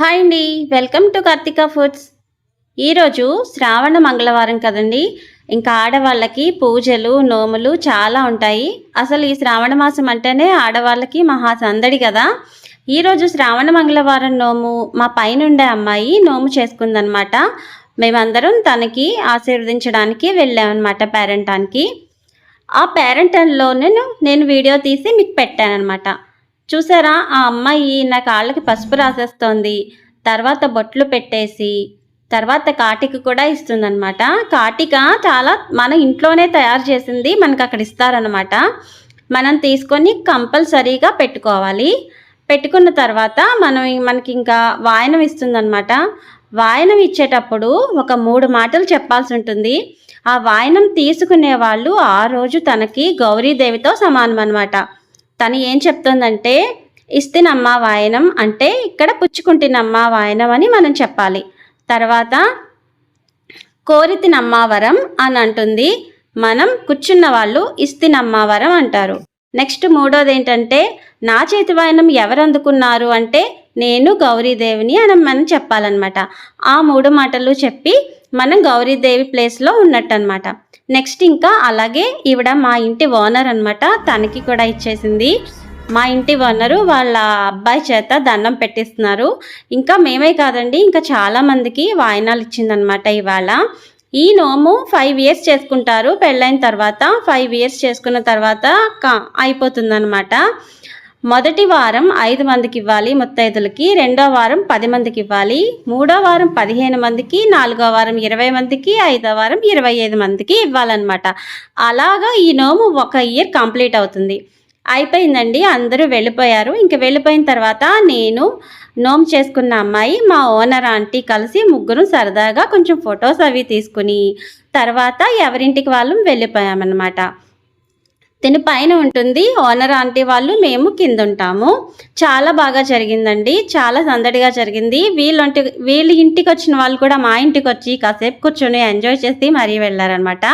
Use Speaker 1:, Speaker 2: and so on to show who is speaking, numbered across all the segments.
Speaker 1: Hi అండి. Welcome to Karthika foods. ఈరోజు శ్రావణ మంగళవారం కదండి. ఇంకా ఆడవాళ్ళకి పూజలు నోములు చాలా ఉంటాయి. అసలు ఈ శ్రావణ మాసం అంటేనే ఆడవాళ్ళకి మహా సందడి కదా. ఈరోజు శ్రావణ మంగళవారం నోము మా పైనుండే అమ్మాయి నోము చేసుకుందనమాట. మేమందరం తనకి ఆశీర్వదించడానికి వెళ్ళామన్నమాట పేరెంటానికి. ఆ పేరెంటన్లో నేను నేను వీడియో తీసి మీకు పెట్టానమాట చూసారా? ఆ అమ్మాయి నా కాళ్ళకి పసుపు రాసేస్తోంది. తర్వాత బొట్లు పెట్టేసి తర్వాత కాటిక కూడా ఇస్తుందన్నమాట. కాటిక చాలా మన ఇంట్లోనే తయారు చేసింది మనకు అక్కడ ఇస్తారనమాట మనం తీసుకొని కంపల్సరీగా పెట్టుకోవాలి. పెట్టుకున్న తర్వాత మనం మనకి ఇంకా వాయనం ఇస్తుందన్నమాట. వాయనం ఇచ్చేటప్పుడు ఒక మూడు మాటలు చెప్పాల్సి ఉంటుంది. ఆ వాయనం తీసుకునే వాళ్ళు ఆ రోజు తనకి గౌరీదేవితో సమానం అనమాట తను ఏం చెప్తుందంటే ఇస్తేనమ్మా వాయనం అంటే ఇక్కడ పుచ్చుకుంటున్నమ్మా వాయనం అని మనం చెప్పాలి. తర్వాత కోరితినమ్మా వరం అని అంటుంది. మనం కూర్చున్న వాళ్ళు ఇస్తినమ్మా వరం అంటారు. నెక్స్ట్ మూడోది ఏంటంటే నా చేతి వాయనం ఎవరు అందుకున్నారు అంటే నేను గౌరీదేవిని అని మనం చెప్పాలన్నమాట. ఆ మూడు మాటలు చెప్పి మనం గౌరీదేవి ప్లేస్లో ఉన్నట్టు అనమాట నెక్స్ట్ ఇంకా అలాగే ఈవిడ మా ఇంటి ఓనర్ అనమాట తనకి కూడా ఇచ్చేసింది. మా ఇంటి ఓనరు వాళ్ళ అబ్బాయి చేత దండం పెట్టిస్తున్నారు. ఇంకా మేమే కాదండి ఇంకా చాలామందికి వాయినాలు ఇచ్చిందనమాట ఇవాళ. ఈ నోము ఫైవ్ ఇయర్స్ చేసుకుంటారు. పెళ్ళైన తర్వాత ఫైవ్ ఇయర్స్ చేసుకున్న తర్వాత అయిపోతుందన్నమాట. మొదటి వారం ఐదు మందికి ఇవ్వాలి ముత్తైదులకి రెండో వారం పది మందికి ఇవ్వాలి మూడో వారం పదిహేను మందికి నాలుగో వారం ఇరవై మందికి ఐదో వారం ఇరవై ఐదు మందికి ఇవ్వాలన్నమాట. అలాగా ఈ నోము ఒక ఇయర్ కంప్లీట్ అవుతుంది. అయిపోయిందండి అందరూ వెళ్ళిపోయారు. ఇంక వెళ్ళిపోయిన తర్వాత నేను నోమ్ చేసుకున్న అమ్మాయి మా ఓనర్ ఆంటీ కలిసి ముగ్గురు సరదాగా కొంచెం ఫొటోస్ అవి తీసుకుని తర్వాత ఎవరింటికి వాళ్ళు వెళ్ళిపోయామన్నమాట. తిని పైన ఉంటుంది. ఓనర్ ఆంటీ వాళ్ళు మేము కింద ఉంటాము చాలా బాగా జరిగిందండి. చాలా సందడిగా జరిగింది. వీళ్ళంటి వీళ్ళ ఇంటికి వచ్చిన వాళ్ళు కూడా మా ఇంటికి వచ్చి కాసేపు కూర్చొని ఎంజాయ్ చేసి మరీ వెళ్ళారనమాట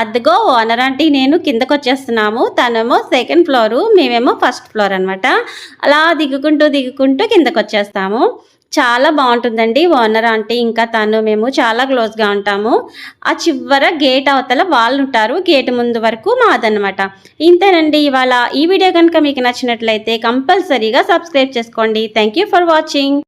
Speaker 1: అదిగో ఓనర్ ఆంటీ నేను కిందకు వచ్చేస్తున్నాము తనేమో సెకండ్ ఫ్లోరు మేమేమో ఫస్ట్ ఫ్లోర్ అనమాట అలా దిగుకుంటూ దిగుకుంటూ కిందకు వచ్చేస్తాము చాలా బాగుంటుందండి. ఓనర్ ఆంటీ ఇంకా తను మేము చాలా క్లోజ్గా ఉంటాము. ఆ చివర గేట్ అవతల వాళ్ళు ఉంటారు గేట్ ముందు వరకు మాదన్నమాట. ఇంతేనండి ఇవాళ ఈ వీడియో కనుక మీకు నచ్చినట్లయితే కంపల్సరీగా సబ్స్క్రైబ్ చేసుకోండి. Thank you for watching